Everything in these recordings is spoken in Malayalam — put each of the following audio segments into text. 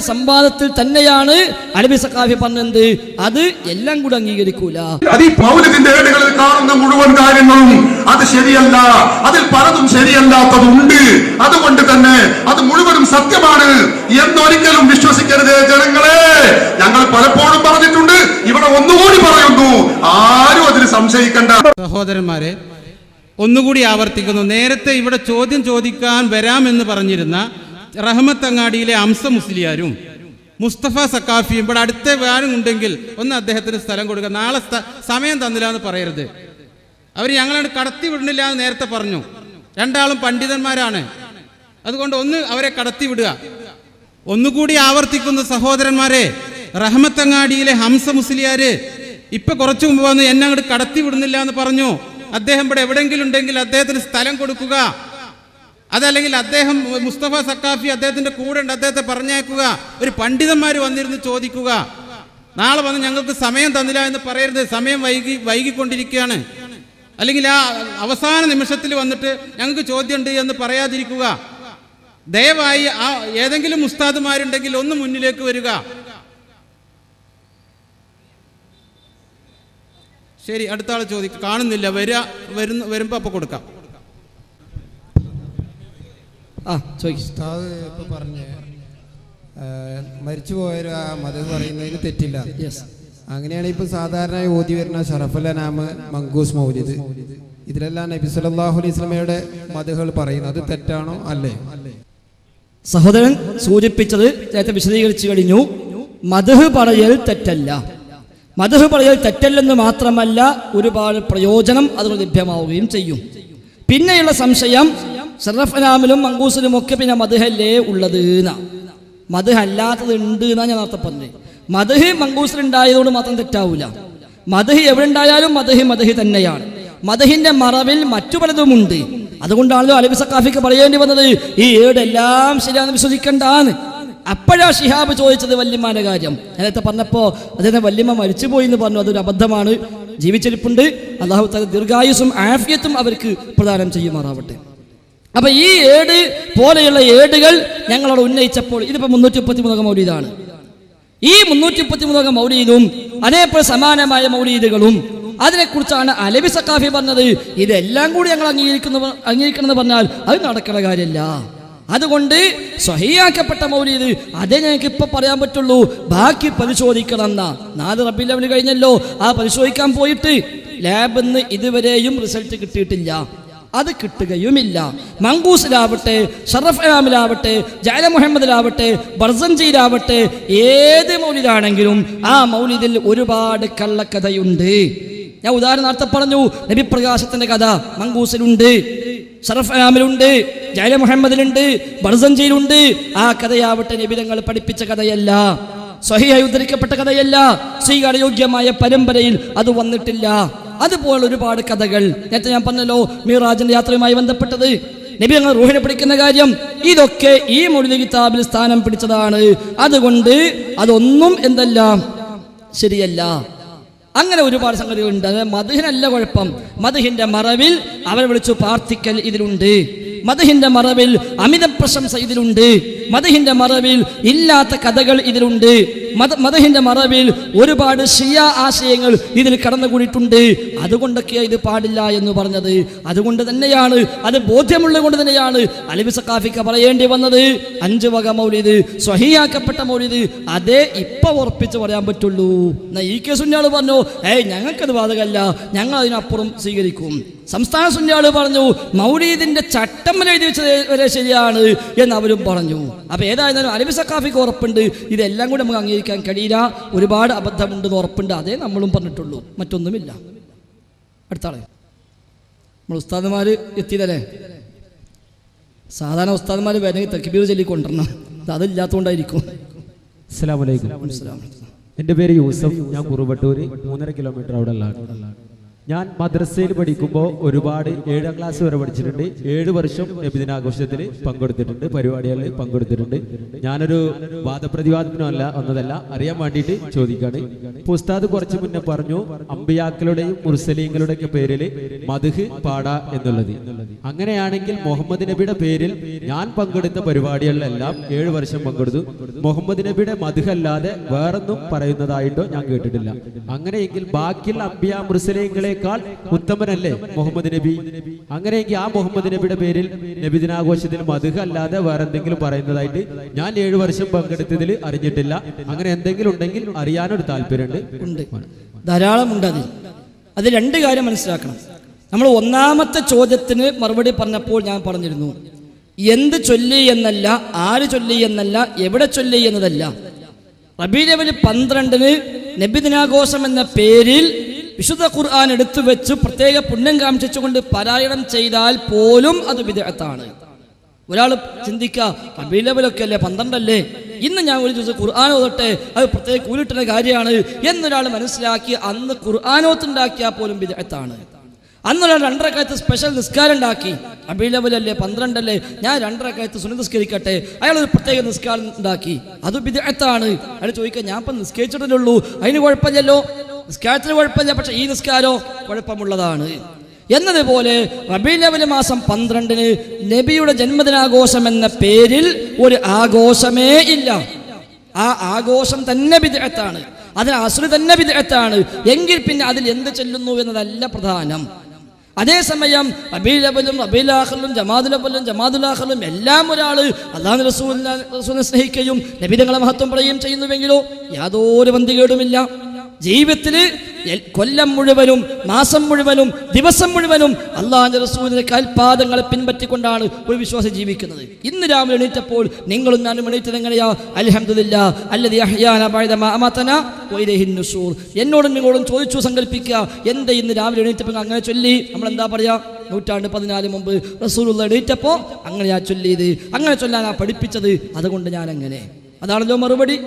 സംവാദത്തിൽ തന്നെയാണ് അലബി സഖാഫി പറഞ്ഞത്. അത് എല്ലാം കൂടെ അംഗീകരിക്കൂല. അത് ഈ പൗരത്തിന്റെ ഏടുകളിൽ കാണുന്ന മുഴുവൻ കാര്യങ്ങളും അത് ശരിയല്ല. അതിൽ പലതും ശരിയല്ലാത്തതുണ്ട്. അതുകൊണ്ട് തന്നെ അത് മുഴുവനും സത്യമാണ് എന്നൊരിക്കലും വിശ്വസിക്കരുത് ജനങ്ങളെ. ഞങ്ങൾ പലപ്പോഴും പറഞ്ഞിട്ടുണ്ട് ഇവിടെ ഒന്നുകൂടി പറയുന്നു. ആരും അതിൽ സംശയിക്കണ്ട. സഹോദരന്മാരെ ഒന്നുകൂടി ആവർത്തിക്കുന്നു. നേരത്തെ ഇവിടെ ചോദ്യം ചോദിക്കാൻ വരാമെന്ന് പറഞ്ഞിരുന്ന റഹ്മത്തങ്ങാടിയിലെ അംസ മുസ്ലിയാരും മുസ്തഫ സക്കാഫിയും ഇവിടെ അടുത്ത വേനും ഉണ്ടെങ്കിൽ ഒന്ന് അദ്ദേഹത്തിന് സ്ഥലം കൊടുക്കുക. നാളെ സമയം തന്നില്ല എന്ന് പറയരുത്. അവർ ഞങ്ങളെ കടത്തി വിടുന്നില്ല എന്ന് നേരത്തെ പറഞ്ഞു. രണ്ടാളും പണ്ഡിതന്മാരാണ്. അതുകൊണ്ട് ഒന്ന് അവരെ കടത്തി വിടുക. ഒന്നുകൂടി ആവർത്തിക്കുന്ന സഹോദരന്മാരെ റഹ്മത്തങ്ങാടിയിലെ ഹംസ മുസ്ലിയാര് ഇപ്പൊ കുറച്ചു മുമ്പ് വന്ന് എന്നെ അങ്ങോട്ട് കടത്തി വിടുന്നില്ല എന്ന് പറഞ്ഞു. അദ്ദേഹം ഇവിടെ എവിടെയെങ്കിലും ഉണ്ടെങ്കിൽ അദ്ദേഹത്തിന് സ്ഥലം കൊടുക്കുക. അതല്ലെങ്കിൽ അദ്ദേഹം മുസ്തഫ സക്കാഫി അദ്ദേഹത്തിന്റെ കൂടെ ഉണ്ട് അദ്ദേഹത്തെ പറഞ്ഞേക്കുക ഒരു പണ്ഡിതന്മാർ വന്നിരുന്ന് ചോദിക്കുക. നാളെ വന്ന് ഞങ്ങൾക്ക് സമയം തന്നില്ല എന്ന് പറയരുത്. സമയം വൈകി വൈകിക്കൊണ്ടിരിക്കുകയാണ്. അല്ലെങ്കിൽ ആ അവസാന നിമിഷത്തിൽ വന്നിട്ട് ഞങ്ങൾക്ക് ചോദ്യമുണ്ട് എന്ന് പറയാതിരിക്കുക. ദയവായി ആ ഏതെങ്കിലും മുസ്താദ്മാരുണ്ടെങ്കിൽ ഒന്ന് മുന്നിലേക്ക് വരിക. ശരി അടുത്ത ആൾ ചോദിക്കും കാണുന്നില്ല. വരിക വരുന്ന വരുമ്പോൾ അപ്പോൾ കൊടുക്കാം. ആ ഉസ്താദ് ഇപ്പൊ പറഞ്ഞ് മരിച്ചുപോയൊരു ആ മതം പറയുന്നതിന് തെറ്റില്ല. അങ്ങനെയാണ് ഇപ്പൊ സാധാരണ ഓതി വരുന്ന ഷറഫുലനാമ് മങ്കൂസ് മൗലിദ്. ഇതിലെല്ലാം നബി സല്ലല്ലാഹു അലൈഹി സ്വലമയുടെ മതകൾ പറയുന്നത് അത് തെറ്റാണോ? അല്ലേ? സഹോദരൻ സൂചിപ്പിച്ചത് നേരത്തെ വിശദീകരിച്ചു കഴിഞ്ഞു. മധു പറയൽ തെറ്റല്ല. മധു പറയൽ തെറ്റല്ലെന്ന് മാത്രമല്ല ഒരുപാട് പ്രയോജനം അതിന് ലഭ്യമാവുകയും ചെയ്യും. പിന്നെയുള്ള സംശയം ഷറഫനാമിലും മങ്കൂസിലും ഒക്കെ പിന്നെ മധുഹല്ലേ ഉള്ളത് എന്നാ. മധു അല്ലാത്തത് ഉണ്ട് എന്നാ ഞാൻ നേരത്തെ പറഞ്ഞത് മധുഹ് മങ്കൂസിൽ ഉണ്ടായതുകൊണ്ട് മാത്രം തെറ്റാവൂല. മധുഹ് എവിടെ ഉണ്ടായാലും മധുഹ് മധുഹ് തന്നെയാണ്. മധുഹിന്റെ മറവിൽ മറ്റു പലതും ഉണ്ട്. അതുകൊണ്ടാണല്ലോ അലബി സക്കാഫിക്ക് പറയേണ്ടി വന്നത് ഈ ഏടെല്ലാം ശരിയാണെന്ന് വിശ്വസിക്കണ്ടാന്ന്. അപ്പോഴാ ഷിഹാബ് ചോദിച്ചത് വല്യമ്മാന്റെ കാര്യം. നേരത്തെ പറഞ്ഞപ്പോ അദ്ദേഹം വല്യമ്മ മരിച്ചുപോയി എന്ന് പറഞ്ഞു. അതൊരു അബദ്ധമാണ്. ജീവിച്ചിരിപ്പുണ്ട്. അള്ളാഹു തല ദീർഘായുസും ആഫിയത്തും അവർക്ക് പ്രദാനം ചെയ്യുമാറാവട്ടെ. അപ്പൊ ഈ ഏട് പോലെയുള്ള ഏടുകൾ ഞങ്ങളോട് ഉന്നയിച്ചപ്പോൾ ഇതിപ്പോ മുന്നൂറ്റി മുപ്പത്തി മൂന്നകം മൗലീദാണ്. ഈ മുന്നൂറ്റി മുപ്പത്തി മൂന്നകം മൗലീദും അതേപോലെ സമാനമായ മൗലീദുകളും അതിനെക്കുറിച്ചാണ് അലബി സക്കാഫി പറഞ്ഞത്. ഇതെല്ലാം കൂടി ഞങ്ങൾ അംഗീകരിക്കുന്നു അംഗീകരിക്കണമെന്ന് പറഞ്ഞാൽ അത് നടക്കുന്ന കാര്യമല്ല. അതുകൊണ്ട് സ്വഹിയാക്കപ്പെട്ട മൗലീദ് അതേ ഞങ്ങൾക്ക് ഇപ്പൊ പറയാൻ പറ്റുള്ളൂ. ബാക്കി പരിശോധിക്കണം എന്നാ. നാല് റബ്ബിലവന് കഴിഞ്ഞല്ലോ. ആ പരിശോധിക്കാൻ പോയിട്ട് ലാബിൽ ഇതുവരെയും റിസൾട്ട് കിട്ടിയിട്ടില്ല. അത് കിട്ടുകയുമില്ല. മങ്കൂസിലാവട്ടെ ഷറഫ് അലാമിലാവട്ടെ ജയല മുഹമ്മദിലാവട്ടെ ബർസഞ്ചിയിലാവട്ടെ ഏത് മൗലിദാണെങ്കിലും ആ മൗലിദിൽ ഒരുപാട് കള്ളക്കഥയുണ്ട്. ഞാൻ ഉദാഹരണാർത്ഥം പറഞ്ഞു നബിപ്രകാശത്തിന്റെ കഥ മങ്കൂസിലുണ്ട് ഷറഫാമിലുണ്ട് ജയല മുഹമ്മദിലുണ്ട് ബർസഞ്ചിയിലുണ്ട്. ആ കഥയാവട്ടെ നബിതങ്ങൾ പഠിപ്പിച്ച കഥയല്ല. സ്വഹിയായി ഉദ്ധരിക്കപ്പെട്ട കഥയല്ല. സ്വീകാരയോഗ്യമായ പരമ്പരയിൽ അത് വന്നിട്ടില്ല. അതുപോലെ ഒരുപാട് കഥകൾ. നേരത്തെ ഞാൻ പറഞ്ഞല്ലോ മീറാജിന്റെ യാത്രയുമായി ബന്ധപ്പെട്ടത്. നബി ഞങ്ങൾ റൂഹിനെ പിടിക്കുന്ന കാര്യം ഇതൊക്കെ ഈ മൊഴി കിതാബിൽ സ്ഥാനം പിടിച്ചതാണ്. അതുകൊണ്ട് അതൊന്നും എന്തല്ല ശരിയല്ല. അങ്ങനെ ഒരുപാട് സംഗതികളുണ്ട്. അത് മധുഹിനല്ല കുഴപ്പം. മധുഹിന്റെ മറവിൽ അവരെ വിളിച്ചു പ്രാർത്ഥിക്കൽ ഇതിലുണ്ട്. മധുഹിന്റെ മറവിൽ അമിത പ്രശംസ ഇതിലുണ്ട്. മതഹിന്റെ മറവിൽ ഇല്ലാത്ത കഥകൾ ഇതിലുണ്ട്. മത മതഹിന്റെ മറവിൽ ഒരുപാട് ഷിയ ആശയങ്ങൾ ഇതിൽ കടന്നുകൂടിയിട്ടുണ്ട്. അതുകൊണ്ടൊക്കെ ഇത് പാടില്ല എന്ന് പറഞ്ഞത്. അതുകൊണ്ട് തന്നെയാണ് അത് ബോധ്യമുള്ളത് കൊണ്ട് തന്നെയാണ് അലിബി സക്കാഫിക്ക പറയേണ്ടി വന്നത്. അഞ്ച് വക മൗലിത് സ്വഹിയാക്കപ്പെട്ട മൗലിത് അതേ ഇപ്പൊ ഉറപ്പിച്ച് പറയാൻ പറ്റുള്ളൂ. എന്നാ ഈ കേസ് പറഞ്ഞു ഏയ് ഞങ്ങൾക്കത് ബാധകമല്ല. ഞങ്ങൾ അതിനപ്പുറം സ്വീകരിക്കും. സംസ്ഥാന സുന്യാൾ പറഞ്ഞു മൗലീദിന്റെ ചട്ടം വരെ എഴുതി വെച്ചത് വരെ ശരിയാണ് എന്ന് അവരും പറഞ്ഞു. അപ്പൊ ഏതായിരുന്നാലും അലബി സക്കാഫിക്ക് ഉറപ്പുണ്ട്. ഇതെല്ലാം കൂടി നമുക്ക് അംഗീകരിക്കാൻ കഴിയില്ല. ഒരുപാട് അബദ്ധമുണ്ടെന്ന് ഉറപ്പുണ്ട്. അതേ നമ്മളും പറഞ്ഞിട്ടുള്ളൂ. മറ്റൊന്നുമില്ല. അടുത്താളെ നമ്മൾ ഉസ്താദുമാർ എത്തിയതല്ലേ? സാധാരണ ഉസ്താദുമാർ വേണമെങ്കിൽ തക്കിബീർ ചൊല്ലി കൊണ്ടുവരണം അതില്ലാത്തോണ്ടായിരിക്കും അതില്ലാത്തതുകൊണ്ടായിരിക്കും അസ്സലാമലൈക്കും മനസ്സിലാവും എന്റെ പേര് യൂസഫ്. ഞാൻ കുറുവട്ടൂര്. മൂന്നര കിലോമീറ്റർ അവിടെ ഉള്ള ഞാൻ മദ്രസയിൽ പഠിക്കുമ്പോൾ ഒരുപാട് ഏഴാം ക്ലാസ് വരെ പഠിച്ചിട്ടുണ്ട്. ഏഴ് വർഷം നബിദിനാഘോഷത്തിൽ പങ്കെടുത്തിട്ടുണ്ട് പരിപാടികളിൽ പങ്കെടുത്തിട്ടുണ്ട്. ഞാനൊരു വാദപ്രതിവാദത്തിനല്ല വന്നതല്ല അറിയാൻ വേണ്ടിയിട്ട് ചോദിക്കാണ്. പുസ്താദ് കുറച്ചു മുന്നേ പറഞ്ഞു അമ്പിയാക്കളുടെയും മുർസലീങ്ങളുടെയൊക്കെ പേരിൽ മധുഹ് പാട എന്നുള്ളത്. അങ്ങനെയാണെങ്കിൽ മുഹമ്മദ് നബിയുടെ പേരിൽ ഞാൻ പങ്കെടുത്ത പരിപാടികളിലെല്ലാം ഏഴ് വർഷം പങ്കെടുത്തു. മുഹമ്മദ് നബിയുടെ മധുഹ് അല്ലാതെ വേറൊന്നും പറയുന്നതായിട്ടോ ഞാൻ കേട്ടിട്ടില്ല. അങ്ങനെയെങ്കിൽ ബാക്കിയുള്ള അമ്പിയ മുർസലീങ്ങളെക്കാൾ ഉത്തമനല്ലേ മുഹമ്മദ് നബി? അങ്ങനെയെങ്കിൽ ആ മുഹമ്മദ് നബിയുടെ പേരിൽ നബിദിനാഘോഷത്തിൽ മധുഹ അല്ലാതെ വേറെ എന്തെങ്കിലും പറയുന്നതായിട്ട് ഞാൻ ഏഴു വർഷം പങ്കെടുത്തതിൽ അറിഞ്ഞിട്ടില്ല. അങ്ങനെ എന്തെങ്കിലും ഉണ്ടെങ്കിൽ അറിയാനൊരു താല്പര്യമുണ്ട്. ധാരാളം ഉണ്ട് അതിൽ. അത് രണ്ട് കാര്യം മനസ്സിലാക്കണം. നമ്മൾ ഒന്നാമത്തെ ചോദ്യത്തിന് മറുപടി പറഞ്ഞപ്പോൾ ഞാൻ പറഞ്ഞിരുന്നു എന്ത് ചൊല്ലി എന്നല്ല ആര് ചൊല്ലി എന്നല്ല എവിടെ ചൊല്ലി എന്നതല്ല. റബീലവൽ പന്ത്രണ്ടിന് നബിദിനാഘോഷം എന്ന പേരിൽ വിശുദ്ധ ഖുർആൻ എടുത്തു വെച്ച് പ്രത്യേക പുണ്യം കാംക്ഷിച്ചുകൊണ്ട് പാരായണം ചെയ്താൽ പോലും അത് വിദഗ്ധത്താണ് ഒരാൾ ചിന്തിക്കുക ഒക്കെ അല്ലേ പന്ത്രണ്ടല്ലേ? ഇന്ന് ഞാൻ ഒരു ദിവസം ഖുർആൻ ഓതട്ടെ? അത് പ്രത്യേക കൂലിട്ടുന്ന കാര്യമാണ്. എന്നൊരാൾ മനസ്സിലാക്കി അന്ന് ഖുർആാനോത്തുണ്ടാക്കിയാൽ പോലും വിദഗ്ധത്താണ് അന്നൊരാൾ രണ്ടരക്കാലത്ത് സ്പെഷ്യൽ നിസ്കാരം ഉണ്ടാക്കി. അബിലവലല്ലേ പന്ത്രണ്ടല്ലേ? ഞാൻ രണ്ടരക്കാലത്ത് സുനി നിസ്കരിക്കട്ടെ? അയാൾ ഒരു പ്രത്യേക നിസ്കാരം ഉണ്ടാക്കി. അത് വിദഗ്ധത്താണ് അയാൾ ചോദിക്കുക ഞാൻ ഇപ്പം നിസ്കരിച്ചിട്ടേ ഉള്ളൂ? അതിന് കുഴപ്പമില്ലല്ലോ? നിസ്കാരത്തിന് കുഴപ്പമില്ല പക്ഷെ ഈ നിസ്കാരോ കുഴപ്പമുള്ളതാണ്. എന്നതുപോലെ റബീലവൽ മാസം പന്ത്രണ്ടിന് നബിയുടെ ജന്മദിനാഘോഷം എന്ന പേരിൽ ഒരു ആഘോഷമേ ഇല്ല. ആ ആഘോഷം തന്നെ വിദഗ്ധത്താണ് അതിന് അസുര തന്നെ വിദഗ്ധത്താണ് എങ്കിൽ പിന്നെ അതിൽ എന്ത് ചെല്ലുന്നു എന്നതല്ല പ്രധാനം. അതേസമയം റബീലബലും റബീലാഹലും ജമാദുലബലും ജമാദുലാഹലും എല്ലാം ഒരാൾ അള്ളാഹു റസൂലിനെ സ്നേഹിക്കുകയും നബിതങ്ങളെ മഹത്വം പറയുകയും ചെയ്യുന്നുവെങ്കിലോ യാതൊരു ബന്ധികേടുമില്ല ജീവിതത്തിൽ കൊല്ലം മുഴുവനും മാസം മുഴുവനും ദിവസം മുഴുവനും അള്ളാഹു റസൂലിന്റെ കൽപാദങ്ങളെ പിൻപറ്റിക്കൊണ്ടാണ് ഒരു വിശ്വാസം ജീവിക്കുന്നത്. ഇന്ന് രാവിലെ എണീറ്റപ്പോൾ നിങ്ങളും ഞാനും എണീറ്റത് എങ്ങനെയാ? അലഹമില്ല അല്ലെ അഹ്യാനൂർ എന്നോടും നിങ്ങളോടും ചോദിച്ചു സങ്കല്പിക്കുക എന്താ ഇന്ന് രാവിലെ എണീറ്റപ്പോൾ അങ്ങനെ ചൊല്ലി? നമ്മൾ എന്താ പറയാ? നൂറ്റാണ്ട് പതിനാല് മുമ്പ് റസൂലുള്ള എണീറ്റപ്പോൾ അങ്ങനെയാ ചൊല്ലിയത് അങ്ങനെ ചൊല്ലാനാ പഠിപ്പിച്ചത് അതുകൊണ്ട് ഞാൻ അങ്ങനെ അതാണല്ലോ മറുപടി.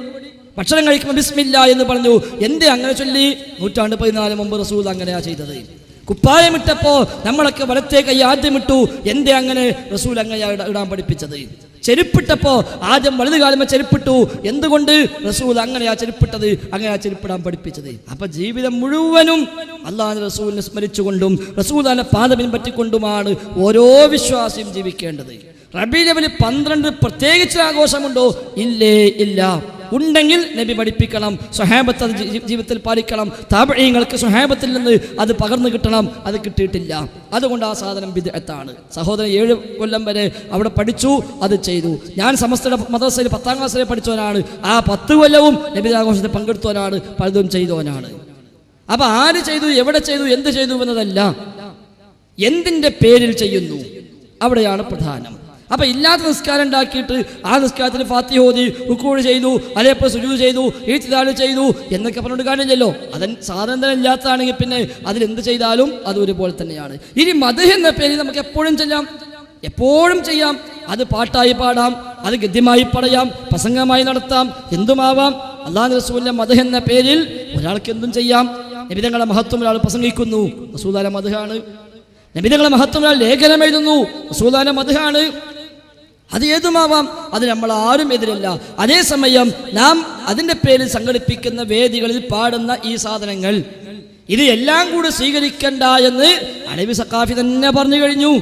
ഭക്ഷണം കഴിക്കുമ്പോൾ ബിസ്മില്ല എന്ന് പറഞ്ഞു. എന്തേ അങ്ങനെ ചൊല്ലി? നൂറ്റാണ്ട് പതിനാല് മുമ്പ് റസൂൽ അങ്ങനെയാ ചെയ്തത്. കുപ്പായമിട്ടപ്പോൾ നമ്മളൊക്കെ വലത്തേ കൈ ആദ്യം ഇട്ടു എന്തേ അങ്ങനെ റസൂൽ അങ്ങനെയാ ഇടാൻ പഠിപ്പിച്ചത്? ചെരുപ്പിട്ടപ്പോ ആദ്യം വലുത് കാലമ ചെരുപ്പിട്ടു. എന്തുകൊണ്ട്? റസൂൽ അങ്ങനെയാ ചെരുപ്പിട്ടത്. അങ്ങനെയാ ചെരുപ്പിടാൻ പഠിപ്പിച്ചത്. അപ്പൊ ജീവിതം മുഴുവനും അള്ളാഹു റസൂലിനെ സ്മരിച്ചുകൊണ്ടും റസൂലാനെ പാത പിൻപറ്റിക്കൊണ്ടുമാണ് ഓരോ വിശ്വാസിയും ജീവിക്കേണ്ടത്. റബീലവൽ പന്ത്രണ്ട് പ്രത്യേകിച്ച് ആഘോഷമുണ്ടോ? ഇല്ലേ ഇല്ല. ഉണ്ടെങ്കിൽ നബി പഠിപ്പിക്കണം സ്വഹാബത്ത് അത് ജീവിതത്തിൽ പാലിക്കണം താപഴയങ്ങൾക്ക് സ്വഹാബത്തിൽ നിന്ന് അത് പകർന്നു കിട്ടണം അത് കിട്ടിയിട്ടില്ല. അതുകൊണ്ട് ആ സാധനം വിദഗ്ധത്താണ് സഹോദരൻ ഏഴ് കൊല്ലം വരെ അവിടെ പഠിച്ചു അത് ചെയ്തു. ഞാൻ സമസ്തയുടെ മദ്രസയിൽ പത്താം ക്ലാസ് വരെ പഠിച്ചവനാണ്. ആ പത്ത് കൊല്ലവും നബി ആഘോഷത്തിൽ പങ്കെടുത്തവനാണ് പലതും ചെയ്തവനാണ്. അപ്പൊ ആര് ചെയ്തു എവിടെ ചെയ്തു എന്ത് ചെയ്തു എന്നതല്ല. എന്തിന്റെ പേരിൽ ചെയ്യുന്നു? അവിടെയാണ് പ്രധാനം. അപ്പൊ ഇല്ലാത്ത നിസ്കാരം ഉണ്ടാക്കിയിട്ട് ആ നിസ്കാരത്തിന് ഫാത്തി ഓതി റുക്കൂഴ് ചെയ്തു അതേപോലെ സുജു ചെയ്തു ഈത്തിദാൽ ചെയ്തു എന്നൊക്കെ പറഞ്ഞിട്ട് കാണില്ലല്ലോ അതൻ സാധനം ഇല്ലാത്തതാണെങ്കിൽ പിന്നെ അതിലെന്ത് ചെയ്താലും അത് ഒരുപോലെ തന്നെയാണ്. ഇനി മധു എന്ന പേരിൽ നമുക്ക് എപ്പോഴും ചെയ്യാം. എപ്പോഴും ചെയ്യാം. അത് പാട്ടായി പാടാം അത് ഗദ്യമായി പറയാം പ്രസംഗമായി നടത്താം എന്തുമാവാം. അള്ളാഹ് റസൂലിന്റെ മധു എന്ന പേരിൽ ഒരാൾക്ക് എന്തും ചെയ്യാം. നിബിതങ്ങളുടെ മഹത്വം ഒരാൾ പ്രസംഗിക്കുന്നു. റസൂദാല മധുഹാണ് നബിതങ്ങളെ മഹത്വം ലേഖനം എഴുതുന്നു. റസൂദാല മധുഹാണ് അത് ഏതുമാവാം? അത് നമ്മൾ ആരും എതിരല്ല. അതേസമയം നാം അതിന്റെ പേരിൽ സംഘടിപ്പിക്കുന്ന വേദികളിൽ പാടുന്ന ഈ സാധനങ്ങൾ. ഇത് എല്ലാം കൂടി സ്വീകരിക്കണ്ട എന്ന് അലവി സക്കാഫി തന്നെ പറഞ്ഞു കഴിഞ്ഞു.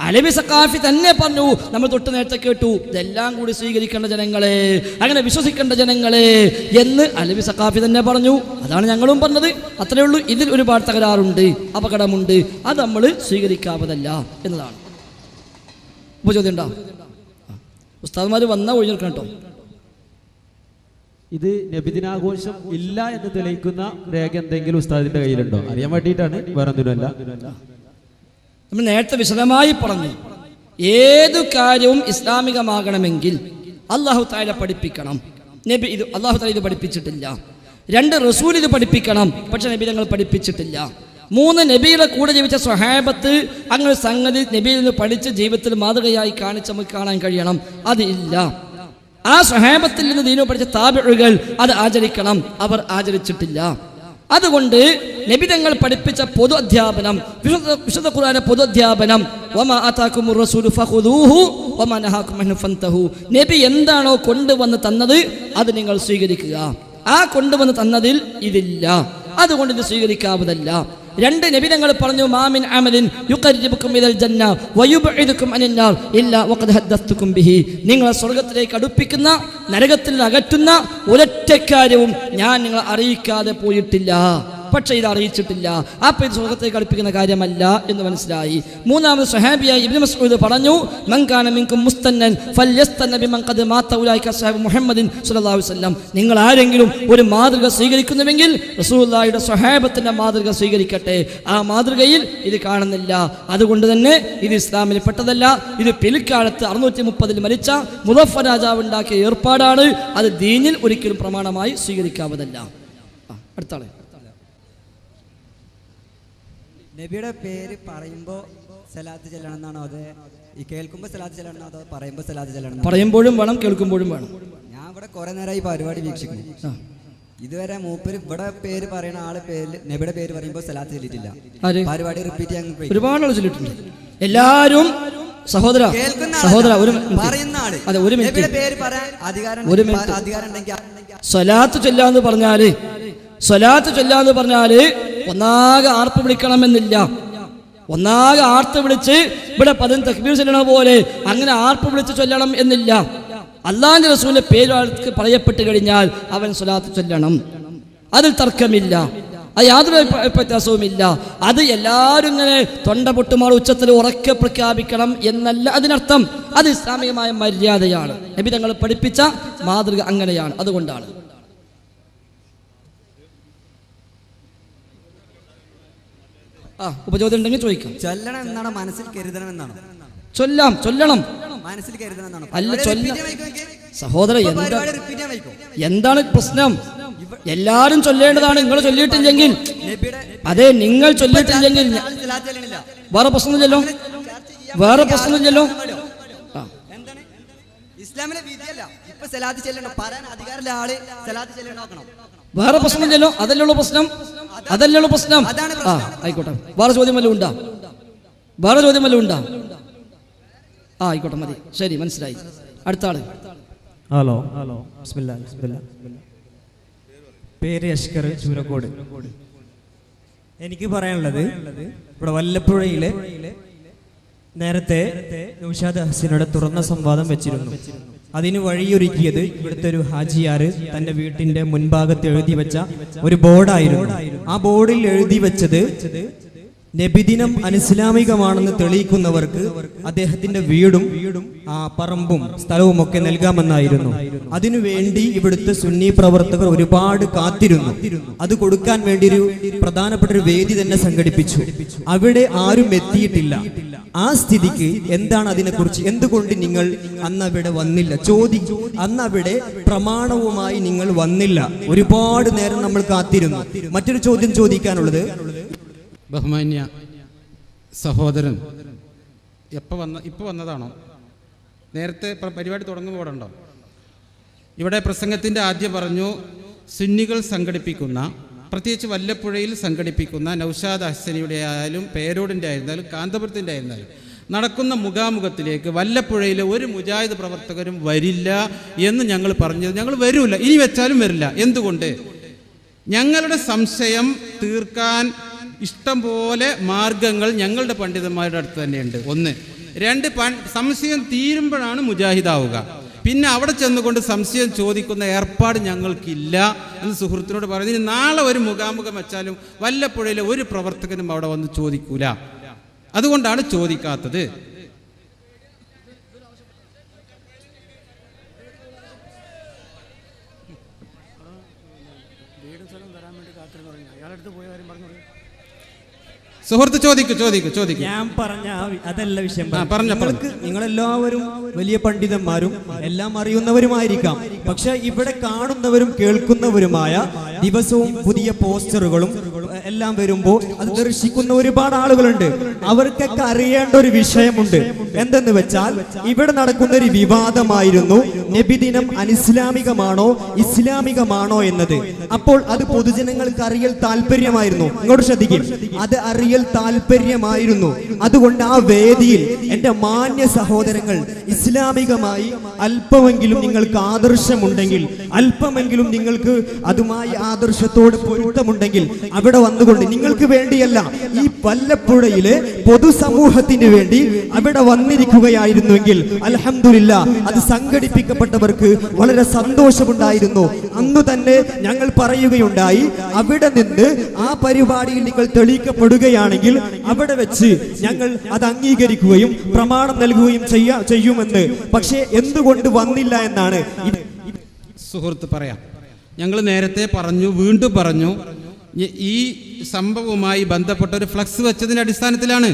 അലവി സക്കാഫി തന്നെ പറഞ്ഞു നമ്മൾ തൊട്ട് നേരത്തെ കേട്ടു ഇതെല്ലാം കൂടി സ്വീകരിക്കേണ്ട ജനങ്ങളെ അങ്ങനെ വിശ്വസിക്കേണ്ട ജനങ്ങളെ എന്ന് അലവി സക്കാഫി തന്നെ പറഞ്ഞു. അതാണ് ഞങ്ങളും പറഞ്ഞത്. അത്രയേ ഉള്ളൂ. ഇതിൽ ഒരുപാട് തകരാറുണ്ട് അപകടമുണ്ട്. അത് നമ്മൾ സ്വീകരിക്കാവതല്ല എന്നതാണ്. ഉപചോദ്യം ഉണ്ടാവും ഉണ്ടോ? ഉസ്താദ്മാർ വന്നാൽ ഒഴിഞ്ഞെടുക്കണം കേട്ടോ. ഇത് നബിദിനാഘോഷം ഇല്ല എന്ന് തെളിയിക്കുന്ന രേഖ എന്തെങ്കിലും ഉസ്താദിന്റെ കയ്യിലുണ്ടോ? അറിയാൻ വേണ്ടിയിട്ടാണ് വേറെ ഒന്നുമില്ല നമ്മൾ നേരത്തെ വിശദമായി പറഞ്ഞു ഏതു കാര്യവും ഇസ്ലാമികമാകണമെങ്കിൽ അള്ളാഹു താല പഠിപ്പിക്കണം. നബി ഇത് അള്ളാഹു താല ഇത് പഠിപ്പിച്ചിട്ടില്ല. രണ്ട് റസൂൽ ഇത് പഠിപ്പിക്കണം പക്ഷെ നബി തങ്ങൾ പഠിപ്പിച്ചിട്ടില്ല. മൂന്ന് നബിയുടെ കൂടെ ജീവിച്ച സ്വഹാബത്ത് അങ്ങനെ സംഗതി നബിയിൽ നിന്ന് പഠിച്ച് ജീവിതത്തിൽ മാതൃകയായി കാണിച്ച് നമുക്ക് കാണാൻ കഴിയണം. അതില്ല ആ സ്വഹാബത്തിൽ നിന്ന് ദീനു പഠിച്ച താപിഴുകൾ അത് ആചരിക്കണം. അവർ ആചരിച്ചിട്ടില്ല. അതുകൊണ്ട് നബിതങ്ങൾ പഠിപ്പിച്ച പൊതു അധ്യാപനം വിശുദ്ധ വിശുദ്ധ ഖുർആന്റെ പൊതു അധ്യാപനം നബി എന്താണോ കൊണ്ടുവന്ന് തന്നത് അത് നിങ്ങൾ സ്വീകരിക്കുക. ആ കൊണ്ടുവന്ന് തന്നതിൽ ഇതില്ല. അതുകൊണ്ട് ഇത് സ്വീകരിക്കാവുന്നതല്ല. രണ്ട് നബിതങ്ങൾ പറഞ്ഞു മാമിൻ അമലിൻ യുക്കരിബുക്കും ഇതൽ ജന്ന വയുബ്ഇദുക്കും അനിന്നാർ ഇല്ല വഖദ് ഹദ്ദസ്തുക്കും ബിഹി. നിങ്ങളെ സ്വർഗത്തിലേക്ക് അടുപ്പിക്കുന്ന നരകത്തിൽ അകറ്റുന്ന ഒരൊറ്റ കാര്യവും ഞാൻ നിങ്ങളെ അറിയിക്കാതെ പോയിട്ടില്ല. പക്ഷേ ഇത് അറിയിച്ചിട്ടില്ല. ആ ഇത് സുഖത്തെ കളിപ്പിക്കുന്ന കാര്യമല്ല എന്ന് മനസ്സിലായി. മൂന്നാമത് സുഹാബിയായി ഇബ്നു മസ്ഊദ് പറഞ്ഞു മങ്കാന മിങ്കും മുസ്തന്നൻ ഫല്യസ്തന്ന ബിമൻ ഖദ് മാത ഉലൈക അസ്ഹാബ് മുഹമ്മദിൻ സ്വല്ലല്ലാഹു അലൈഹി വസല്ലം. നിങ്ങൾ ആരെങ്കിലും ഒരു മാതൃക സ്വീകരിക്കുന്നുവെങ്കിൽ റസൂലുള്ളാഹിയുടെ സ്വഹാബത്തിന്റെ മാതൃക സ്വീകരിക്കട്ടെ. ആ മാതൃകയിൽ ഇത് കാണുന്നില്ല. അതുകൊണ്ട് തന്നെ ഇത് ഇസ്ലാമിൽ പെട്ടതല്ല. ഇത് പിൽക്കാലത്ത് അറുന്നൂറ്റി മുപ്പതിൽ മരിച്ച മുദഫർ രാജാവ് ഉണ്ടാക്കിയ ഏർപ്പാടാണ്. അത് ദീനിൽ ഒരിക്കലും പ്രമാണമായി സ്വീകരിക്കാവതല്ല ആ, അടുത്ത ആളെ നബിയുടെ പേര് പറയുമ്പോ സലാത്ത് ചെല്ലണം എന്നാണോ അത് ഈ കേൾക്കുമ്പോ സലാത്ത് ചെല്ലണം അതോ പറയുമ്പോ സലാത്ത് ചെല്ലണം പറയുമ്പോഴും വേണം കേൾക്കുമ്പോഴും വേണം ഞാൻ ഇവിടെ കുറെ നേരമായി പരിപാടി വീക്ഷിക്കുന്നു. ഇതുവരെ മൂപ്പര് ഇവിടെ പേര് പറയുന്ന ആൾ പേര് നബിയുടെ പേര് പറയുമ്പോ സലാത്ത് ചെല്ലിട്ടില്ല? പരിപാടി റിപ്പീറ്റ് ചെയ്യാൻ പോയി. ഒരുപാട് ആൾ ചൊല്ലിയിട്ടുണ്ട് എല്ലാരും സഹോദര സഹോദര ഒരു മിനിറ്റ്. പറയുന്ന ആൾ അതെ ഒരു മിനിറ്റ് പേര് പറയാൻ അധികാരം ഒരു മിനിറ്റ്. സ്വലാത്ത് ചെല്ലാന്ന് പറഞ്ഞാൽ സ്വലാത്ത് ചൊല്ലാന്ന് പറഞ്ഞാൽ ഒന്നാകെ ആർപ്പ് വിളിക്കണമെന്നില്ല. ഒന്നാകെ ആർത്ത് വിളിച്ച് ഇവിടെ പതിന് തക്ബീർ ചൊല്ലണ പോലെ അങ്ങനെ ആർപ്പ് വിളിച്ച് ചൊല്ലണം എന്നില്ല. അള്ളാഹിന്റെ റസൂലിന്റെ പേര് പറയപ്പെട്ട് കഴിഞ്ഞാൽ അവൻ സ്വലാത്ത് ചൊല്ലണം. അതിൽ തർക്കമില്ല. അത് യാതൊരു വ്യത്യാസവുമില്ല. അത് എല്ലാവരും ഇങ്ങനെ തൊണ്ട പൊട്ടുമാർ ഉച്ചത്തിൽ ഉറക്കെ പ്രഖ്യാപിക്കണം എന്നല്ല അതിനർത്ഥം. അത് ഇസ്ലാമികമായ മര്യാദയാണ്. നബി തങ്ങൾ പഠിപ്പിച്ച മാതൃക അങ്ങനെയാണ്. അതുകൊണ്ടാണ്. ആ ഉപചോദ്യം ഉണ്ടെങ്കിൽ ചോദിക്കാം. ചൊല്ലണം എന്നാണ് മനസ്സിൽ കരുതണം എന്നാണ്? ചൊല്ലാം ചൊല്ലണം. മനസ്സിൽ കരുതണം എന്നാണ്? അല്ല, ചൊല്ല- സഹോദര എന്താ? എന്താണ് പ്രശ്നം? എല്ലാരും ചൊല്ലേണ്ടതാണ്. നിങ്ങൾ ചൊല്ലിയിട്ടില്ലെങ്കിൽ അതെ നിങ്ങൾ ചൊല്ലിയിട്ടില്ലെങ്കിൽ. വേറെ പ്രശ്നമില്ലല്ലോ വേറെ പ്രശ്നമില്ലല്ലോ ഇസ്ലാമിലെ വിധിയല്ല. ഇപ്പൊ സലാത്ത് ചെല്ലണം. പറയാൻ അധികാരമുള്ള ആൾ സലാത്ത് ചെല്ലണം നോക്കണം വേറെ പ്രശ്നമില്ലല്ലോ അതല്ലേ ഉള്ളൂ പ്രശ്നം? അതല്ലേ ഉള്ളൂ പ്രശ്നം? ആ ആയിക്കോട്ടെ. വേറെ ചോദ്യം വല്ലതും ഉണ്ടാ? വേറെ ചോദ്യം വല്ലതും ഉണ്ടാ? ആ ആയിക്കോട്ടെ മതി. ശരി മനസ്സിലായി. അടുത്ത ആൾ. ഹലോ. ഹലോ പേര് അഷ്കർ ചൂരക്കോട്. എനിക്ക് പറയാനുള്ളത് ഇവിടെ വല്ലപ്പുഴയിലെ നേരത്തെ നൗഷാദ് ഹസീനോട് തുറന്ന സംവാദം വെച്ചിരുന്നു. അതിന് വഴിയൊരുക്കിയത് ഇവിടുത്തെ ഒരു ഹാജിയാറ് തന്റെ വീട്ടിന്റെ മുൻഭാഗത്ത് എഴുതി വെച്ച ഒരു ബോർഡായിരുന്നു. ആ ബോർഡിൽ എഴുതി വെച്ചത് നബിദിനം അനിസ്ലാമികമാണെന്ന് തെളിയിക്കുന്നവർക്ക് അദ്ദേഹത്തിന്റെ വീടും ആ പറമ്പും സ്ഥലവും ഒക്കെ നൽകാമെന്നായിരുന്നു അതിനുവേണ്ടി ഇവിടുത്തെ സുന്നി പ്രവർത്തകർ ഒരുപാട് കാത്തിരുന്നു. അത് കൊടുക്കാൻ വേണ്ടി ഒരു പ്രധാനപ്പെട്ട ഒരു വേദി തന്നെ സംഘടിപ്പിച്ചു. അവിടെ ആരും എത്തിയിട്ടില്ല. ആ സ്ഥിതിക്ക് എന്താണ് അതിനെക്കുറിച്ച്? എന്തുകൊണ്ട് നിങ്ങൾ അന്ന് അവിടെ വന്നില്ല? ചോദി അന്ന് അവിടെ പ്രമാണവുമായി നിങ്ങൾ വന്നില്ല. ഒരുപാട് നേരം നമ്മൾ കാത്തിരുന്നു. മറ്റൊരു ചോദ്യം ചോദിക്കാനുള്ളത് ബഹുമാന്യ സഹോദരൻ. എപ്പോൾ വന്ന ഇപ്പോൾ വന്നതാണോ? നേരത്തെ പരിപാടി തുടങ്ങുമ്പോൾ ഇവിടെ പ്രസംഗത്തിന്റെ ആദ്യം പറഞ്ഞു സുന്നികൾ സംഘടിപ്പിക്കുന്ന പ്രത്യേകിച്ച് വല്ലപ്പുഴയിൽ സംഘടിപ്പിക്കുന്ന നൗഷാദ് ഹസനിയുടെ ആയാലും പേരോടിന്റെ ആയിരുന്നാലും കാന്തപുരത്തിന്റെ ആയിരുന്നാലും നടക്കുന്ന മുഖാമുഖത്തിലേക്ക് വല്ലപ്പുഴയിലെ ഒരു മുജാഹിദ് പ്രവർത്തകരും വരില്ല എന്ന് ഞങ്ങൾ പറഞ്ഞത്. ഞങ്ങൾ വരില്ല ഇനി വെച്ചാലും വരില്ല. എന്തുകൊണ്ട്? ഞങ്ങളുടെ സംശയം തീർക്കാൻ ഇഷ്ടം പോലെ മാർഗങ്ങൾ ഞങ്ങളുടെ പണ്ഡിതന്മാരുടെ അടുത്ത് തന്നെയുണ്ട്. ഒന്ന് രണ്ട് സംശയം തീരുമ്പോഴാണ് മുജാഹിദാവുക. പിന്നെ അവിടെ ചെന്നുകൊണ്ട് സംശയം ചോദിക്കുന്ന ഏർപ്പാട് ഞങ്ങൾക്കില്ല എന്ന് സുഹൃത്തിനോട് പറഞ്ഞു. ഇനി നാളെ ഒരു മുഖാമുഖം വെച്ചാലും വല്ലപ്പുഴയിലെ ഒരു പ്രവർത്തകനും അവിടെ വന്ന് ചോദിക്കൂല. അതുകൊണ്ടാണ് ചോദിക്കാത്തത്. സുഹൃത്ത് ചോദിക്കൂ ചോദിക്കൂ ചോദിക്കൂ. ഞാൻ പറഞ്ഞ അതല്ല വിഷയം പറഞ്ഞു നിങ്ങൾക്ക് നിങ്ങളെല്ലാവരും വലിയ പണ്ഡിതന്മാരും എല്ലാം അറിയുന്നവരുമായിരിക്കാം. പക്ഷെ ഇവിടെ കാണുന്നവരും കേൾക്കുന്നവരുമായ ദിവസവും പുതിയ പോസ്റ്ററുകളും എല്ലാം വരുമ്പോ അത് ദർശിക്കുന്ന ഒരുപാട് ആളുകളുണ്ട്. അവർക്കൊക്കെ അറിയേണ്ട ഒരു വിഷയമുണ്ട്. എന്തെന്ന് വെച്ചാൽ ഇവിടെ നടക്കുന്ന ഒരു വിവാദമായിരുന്നു നബിദിനം അനിസ്ലാമികമാണോ ഇസ്ലാമികമാണോ എന്നത്. അപ്പോൾ അത് പൊതുജനങ്ങൾക്ക് അറിയൽ താല്പര്യമായിരുന്നു. ഇങ്ങോട്ട് ശ്രദ്ധിക്കും. അത് അറിയൽ താല്പര്യമായിരുന്നു. അതുകൊണ്ട് ആ വേദിയിൽ എന്റെ മാന്യ സഹോദരങ്ങൾ ഇസ്ലാമികമായി അല്പമെങ്കിലും നിങ്ങൾക്ക് ആദർശമുണ്ടെങ്കിൽ അല്പമെങ്കിലും നിങ്ങൾക്ക് അതുമായി ആദർശത്തോട് പൊരുത്തമുണ്ടെങ്കിൽ അവിടെ വന്നുകൊണ്ട് നിങ്ങൾക്ക് വേണ്ടിയല്ല ഈ വല്ലപ്പുഴയിലെ പൊതുസമൂഹത്തിന് വേണ്ടി അവിടെ വന്നിരിക്കുകയായിരുന്നുവെങ്കിൽ അലഹമില്ല അത് സംഘടിപ്പിക്കപ്പെട്ടവർക്ക് വളരെ സന്തോഷമുണ്ടായിരുന്നു. അന്ന് തന്നെ ഞങ്ങൾ പറയുകയുണ്ടായി അവിടെ നിന്ന് ആ പരിപാടിയിൽ നിങ്ങൾ തെളിയിക്കപ്പെടുകയാണെങ്കിൽ അവിടെ വെച്ച് ഞങ്ങൾ അത് അംഗീകരിക്കുകയും പ്രമാണം നൽകുകയും ചെയ്യാ ചെയ്യുമെന്ന്. പക്ഷേ എന്തുകൊണ്ട് വന്നില്ല എന്നാണ് സുഹൃത്ത് പറയാം. ഞങ്ങൾ നേരത്തെ പറഞ്ഞു വീണ്ടും പറഞ്ഞു ഈ സംഭവവുമായി ബന്ധപ്പെട്ട ഒരു ഫ്ലക്സ് വെച്ചതിന്റെ അടിസ്ഥാനത്തിലാണ്.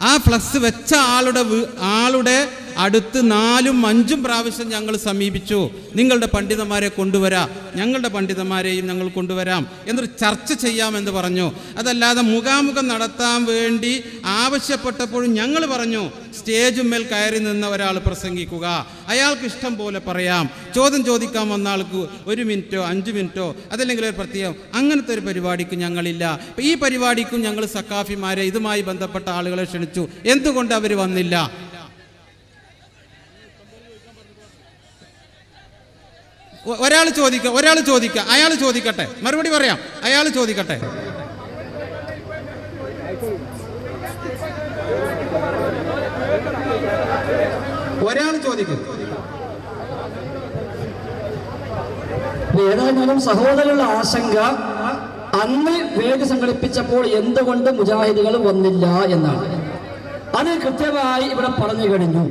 ആ ഫ്ലക്സ് വെച്ച ആളുടെ ആളുടെ അടുത്ത് നാലും അഞ്ചും പ്രാവശ്യം ഞങ്ങൾ സമീപിച്ചു. നിങ്ങളുടെ പണ്ഡിതന്മാരെ കൊണ്ടുവരാം. ഞങ്ങളുടെ പണ്ഡിതന്മാരെയും ഞങ്ങൾ കൊണ്ടുവരാം. എന്നൊരു ചർച്ച ചെയ്യാമെന്ന് പറഞ്ഞു. അതല്ലാതെ മുഖാമുഖം നടത്താൻ വേണ്ടി ആവശ്യപ്പെട്ടപ്പോഴും ഞങ്ങൾ പറഞ്ഞു സ്റ്റേജുമേൽ കയറി നിന്ന ഒരാൾ പ്രസംഗിക്കുക. അയാൾക്ക് ഇഷ്ടം പോലെ പറയാം. ചോദ്യം ചോദിക്കാൻ വന്ന ആൾക്ക് ഒരു മിനിറ്റോ അഞ്ച് മിനിറ്റോ അതല്ലെങ്കിൽ ഒരു പ്രത്യേകം അങ്ങനത്തെ ഒരു പരിപാടിക്ക് ഞങ്ങളില്ല. ഈ പരിപാടിക്കും ഞങ്ങൾ സക്കാഫിമാരെ ഇതുമായി ബന്ധപ്പെട്ട ആളുകളെ ക്ഷണിച്ചു. എന്തുകൊണ്ട് അവർ വന്നില്ല? ഒരാൾ ചോദിക്ക ഒരാൾ ചോദിക്ക അയാൾ ചോദിക്കട്ടെ. മറുപടി പറയാം അയാൾ ചോദിക്കട്ടെ. ഒരാൾ ചോദിക്കും. ഏതായാലും സഹോദരങ്ങളുടെ ആശങ്ക അന്ന് വേദി സംഘടിപ്പിച്ചപ്പോൾ എന്തുകൊണ്ട് മുജാഹിദികൾ വന്നില്ല എന്നാണ്. അത് കൃത്യമായി ഇവിടെ പറഞ്ഞു കഴിഞ്ഞു.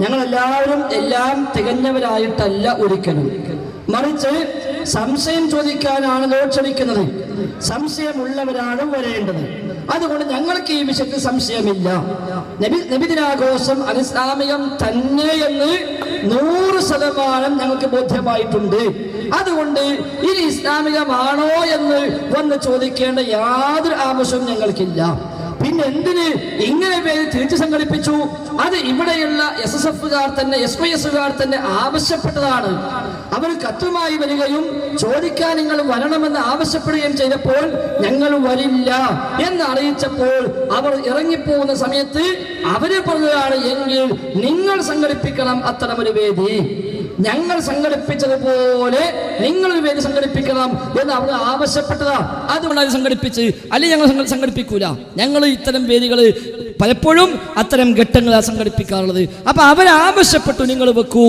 ഞങ്ങൾ എല്ലാവരും എല്ലാം തികഞ്ഞവരായിട്ടല്ല ഒരിക്കലും. മറിച്ച് സംശയം ചോദിക്കാനാണ് ക്ഷണിക്കുന്നത് സംശയമുള്ളവരാണ് വരേണ്ടത്. അതുകൊണ്ട് ഞങ്ങൾക്ക് ഈ വിഷയത്തിൽ സംശയമില്ല. നബി നബിദിനാഘോഷം അനുസ്ലാമികം തന്നെ എന്ന് നൂറ് ശതമാനം ഞങ്ങൾക്ക് ബോധ്യമായിട്ടുണ്ട്. അതുകൊണ്ട് ഇനി ഇസ്ലാമികമാണോ എന്ന് വന്ന് ചോദിക്കേണ്ട യാതൊരു ആവശ്യവും ഞങ്ങൾക്കില്ല. പിന്നെ എന്തിന് ഇങ്ങനെ പേര് തിരിച്ചു സംഘടിപ്പിച്ചു? അത് ഇവിടെയുള്ള എസ് എസ് എഫുകാർ തന്നെ എസ് വൈ എസുകാർ തന്നെ ആവശ്യപ്പെട്ടതാണ്. അവർ കത്തുമായി വരികയും ചോദിക്കാൻ നിങ്ങൾ വരണമെന്ന് ആവശ്യപ്പെടുകയും ചെയ്തപ്പോൾ ഞങ്ങൾ വരില്ല എന്ന് അറിയിച്ചപ്പോൾ അവർ ഇറങ്ങിപ്പോകുന്ന സമയത്ത് അവർ പറഞ്ഞതാണ് എങ്കിൽ നിങ്ങൾ സംഘടിപ്പിക്കണം അത്തരമൊരു വേദി. ഞങ്ങൾ സംഘടിപ്പിച്ചതുപോലെ നിങ്ങൾ ഒരു വേദി സംഘടിപ്പിക്കണം എന്ന് അവർ ആവശ്യപ്പെട്ടതാ. അതുകൊണ്ട് അവർ സംഘടിപ്പിച്ച്. അല്ലെങ്കിൽ ഞങ്ങൾ സംഘടിപ്പിക്കൂല. ഞങ്ങൾ ഇത്തരം വേദികൾ പലപ്പോഴും അത്തരം ഘട്ടങ്ങളാണ് സംഘടിപ്പിക്കാറുള്ളത്. അപ്പൊ അവരാവശ്യപ്പെട്ടു നിങ്ങൾ വെക്കൂ.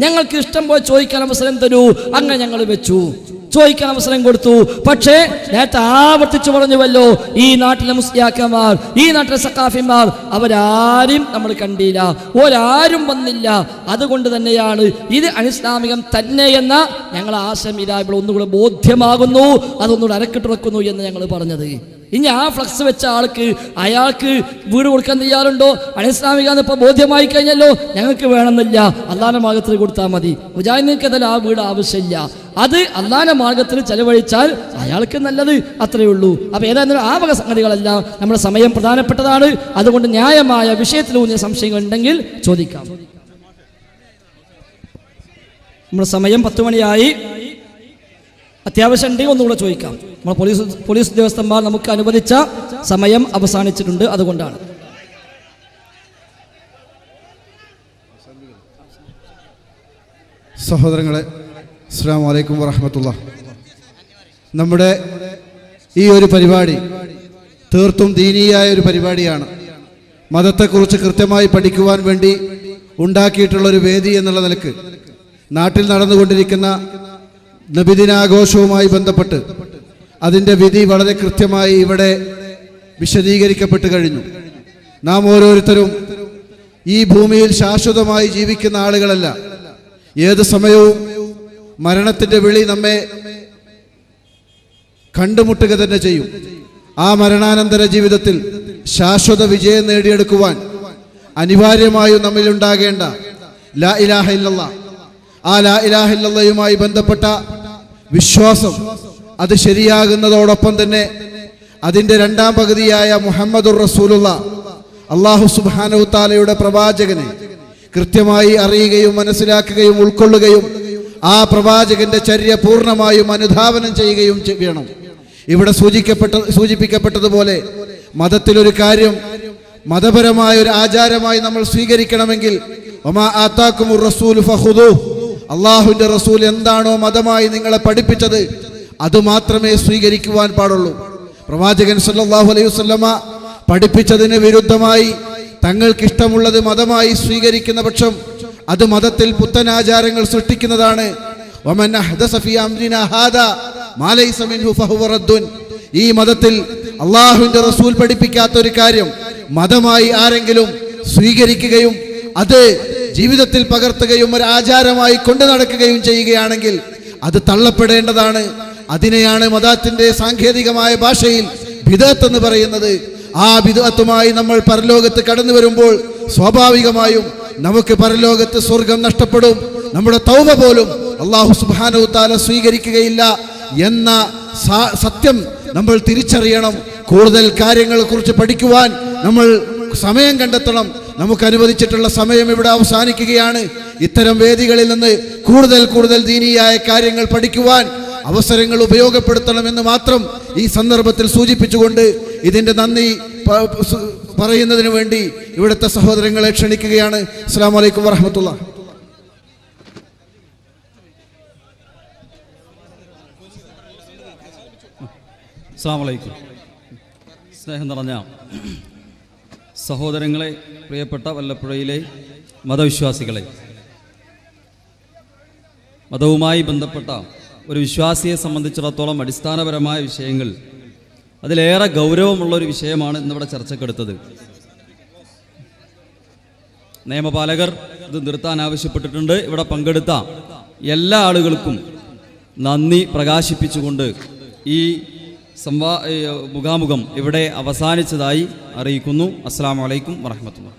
ഞങ്ങൾക്ക് ഇഷ്ടം പോലെ ചോദിക്കാൻ അവസരം തരൂ. അങ്ങനെ ഞങ്ങൾ വെച്ചു. ചോദിക്കാൻ അവസരം കൊടുത്തു. പക്ഷേ നേരത്തെ ആവർത്തിച്ചു പറഞ്ഞുവല്ലോ ഈ നാട്ടിലെ മുസ്ലിയാക്കന്മാർ ഈ നാട്ടിലെ സക്കാഫിമാർ അവരാരും നമ്മൾ കണ്ടില്ല. ഒരാരും വന്നില്ല. അതുകൊണ്ട് തന്നെയാണ് ഇത് അനിസ്ലാമികം തന്നെ എന്ന ഞങ്ങൾ ആശയം ഇതാ ഇവിടെ ഒന്നുകൂടെ ബോധ്യമാകുന്നു. അതൊന്നുകൂടെ അരക്കിട്ടിറക്കുന്നു എന്ന് ഞങ്ങൾ പറഞ്ഞത്. ഇനി ആ ഫ്ലക്സ് വെച്ച ആൾക്ക് അയാൾക്ക് വീട് കൊടുക്കാൻ തയ്യാറുണ്ടോ? അനുസ്ലാമിക ഇപ്പൊ ബോധ്യമായി കഴിഞ്ഞല്ലോ. ഞങ്ങൾക്ക് വേണമെന്നില്ല. അള്ളാന്റെ മാർഗത്തിൽ കൊടുത്താൽ മതി. മുജാഹിദിനക്ക് അതിൽ ആ വീട് ആവശ്യമില്ല. അത് അള്ളാന്റെ മാർഗത്തിൽ ചെലവഴിച്ചാൽ അയാൾക്ക് നല്ലത് അത്രയേ ഉള്ളൂ. അപ്പോൾ ഏതായാലും ആ വക സംഗതികളെല്ലാം നമ്മുടെ സമയം പ്രധാനപ്പെട്ടതാണ്. അതുകൊണ്ട് ന്യായമായ വിഷയത്തിലൂന്നിയ സംശയങ്ങൾ ഉണ്ടെങ്കിൽ ചോദിക്കാം. നമ്മുടെ സമയം പത്ത് മണിയായി. അത്യാവശ്യം ഉണ്ടെങ്കിൽ ഒന്നുകൂടെ ചോദിക്കാം. നമ്മൾ പോലീസ് പോലീസ് ഉദ്യോഗസ്ഥന്മാർ നമുക്ക് അനുവദിച്ച സമയം അവസാനിച്ചിട്ടുണ്ട്. അതുകൊണ്ടാണ്. സഹോദരങ്ങളെ അസ്സാം വലൈക്കും വറഹമത്തുള്ള നമ്മുടെ ഈ ഒരു പരിപാടി തീർത്തും ദീനീയായ ഒരു പരിപാടിയാണ്. മതത്തെക്കുറിച്ച് കൃത്യമായി പഠിക്കുവാൻ വേണ്ടി ഉണ്ടാക്കിയിട്ടുള്ള ഒരു വേദി എന്നുള്ള നിലയ്ക്ക് നാട്ടിൽ നടന്നുകൊണ്ടിരിക്കുന്ന നബിദിനാഘോഷവുമായി ബന്ധപ്പെട്ട് അതിന്റെ വിധി വളരെ കൃത്യമായി ഇവിടെ വിശദീകരിക്കപ്പെട്ട് കഴിഞ്ഞു. നാം ഓരോരുത്തരും ഈ ഭൂമിയിൽ ശാശ്വതമായി ജീവിക്കുന്ന ആളുകളല്ല. ഏത് സമയവും മരണത്തിന്റെ വിളി നമ്മെ കണ്ടുമുട്ടുക തന്നെ ചെയ്യും. ആ മരണാനന്തര ജീവിതത്തിൽ ശാശ്വത വിജയം നേടിയെടുക്കുവാൻ അനിവാര്യമായും നമ്മിൽ ഉണ്ടാകേണ്ട ലാ ഇലാഹ ഇല്ലല്ല ആ ലാ ഇലാഹില്ലയുമായി ബന്ധപ്പെട്ട വിശ്വാസം അത് ശരിയാകുന്നതോടൊപ്പം തന്നെ അതിന്റെ രണ്ടാം പകുതിയായ മുഹമ്മദുർ റസൂലുള്ള അള്ളാഹു താലയുടെ പ്രവാചകനെ കൃത്യമായി അറിയുകയും മനസ്സിലാക്കുകയും ഉൾക്കൊള്ളുകയും ആ പ്രവാചകന്റെ ചര്യ പൂർണമായും അനുധാവനം ചെയ്യുകയും വേണം. ഇവിടെ സൂചിക്കപ്പെട്ട സൂചിപ്പിക്കപ്പെട്ടതുപോലെ മതത്തിലൊരു കാര്യം മതപരമായ ഒരു ആചാരമായി നമ്മൾ സ്വീകരിക്കണമെങ്കിൽ ഒമാ ആത്താക്കും റസൂൽ ഫഖുദൂ അള്ളാഹുവിന്റെ റസൂൽ എന്താണോ മതമായി നിങ്ങളെ പഠിപ്പിച്ചത് അത് മാത്രമേ സ്വീകരിക്കുവാൻ പാടുള്ളൂ പ്രവാചകൻ സല്ലാഹു അലൈഹി വസല്ലമ പഠിപ്പിച്ചതിന് വിരുദ്ധമായി തങ്ങൾക്കിഷ്ടമുള്ളത് മതമായി സ്വീകരിക്കുന്ന പക്ഷം അത് മതത്തിൽ പുത്തൻ ആചാരങ്ങൾ സൃഷ്ടിക്കുന്നതാണ്. ഈ മതത്തിൽ അള്ളാഹുവിന്റെ റസൂൽ പഠിപ്പിക്കാത്ത ഒരു കാര്യം മതമായി ആരെങ്കിലും സ്വീകരിക്കുകയും അത് ജീവിതത്തിൽ പകർത്തുകയും ഒരു ആചാരമായി കൊണ്ടു നടക്കുകയും ചെയ്യുകയാണെങ്കിൽ അത് തള്ളപ്പെടേണ്ടതാണ്. അതിനെയാണ് മതത്തിന്റെ സാങ്കേതികമായ ഭാഷയിൽ ബിദത്ത് എന്ന് പറയുന്നത്. ആ ബിദത്തുമായി നമ്മൾ പരലോകത്ത് കടന്നു വരുമ്പോൾ സ്വാഭാവികമായും നമുക്ക് പരലോകത്ത് സ്വർഗം നഷ്ടപ്പെടും. നമ്മുടെ തൗമ പോലും അള്ളാഹു സുബാനവുത്താല താല സ്വീകരിക്കുകയില്ല എന്ന സത്യം നമ്മൾ തിരിച്ചറിയണം. കൂടുതൽ കാര്യങ്ങളെ കുറിച്ച് പഠിക്കുവാൻ നമ്മൾ സമയം കണ്ടെത്തണം. നമുക്ക് അനുവദിച്ചിട്ടുള്ള സമയം ഇവിടെ അവസാനിക്കുകയാണ്. ഇത്തരം വേദികളിൽ നിന്ന് കൂടുതൽ കൂടുതൽ ദീനീയായ കാര്യങ്ങൾ പഠിക്കുവാൻ അവസരങ്ങൾ ഉപയോഗപ്പെടുത്തണമെന്ന് മാത്രം ഈ സന്ദർഭത്തിൽ സൂചിപ്പിച്ചുകൊണ്ട് ഇതിന്റെ നന്ദി പറയുന്നതിന് വേണ്ടി ഇവിടുത്തെ സഹോദരങ്ങളെ ക്ഷണിക്കുകയാണ്. അസ്സാം വലൈക്കും വാഹമത്തുള്ള അസ്സാം വലൈക്കും സ്നേഹം നിറഞ്ഞ സഹോദരങ്ങളെ പ്രിയപ്പെട്ട വല്ലപ്പുഴയിലെ മതവിശ്വാസികളെ. മതവുമായി ബന്ധപ്പെട്ട ഒരു വിശ്വാസിയെ സംബന്ധിച്ചിടത്തോളം അടിസ്ഥാനപരമായ വിഷയങ്ങൾ അതിലേറെ ഗൗരവമുള്ള ഒരു വിഷയമാണ് ഇന്നിവിടെ ചർച്ചക്കെടുത്തത് നിയമപാലകർ ഇത് നിർത്താൻ ആവശ്യപ്പെട്ടിട്ടുണ്ട്. ഇവിടെ പങ്കെടുത്ത എല്ലാ ആളുകൾക്കും നന്ദി പ്രകാശിപ്പിച്ചുകൊണ്ട് ഈ സംവാ മുഖാമുഖം ഇവിടെ അവസാനിച്ചതായി അറിയിക്കുന്നു. അസ്സാം വലൈക്കും വറഹമത്തുള്ള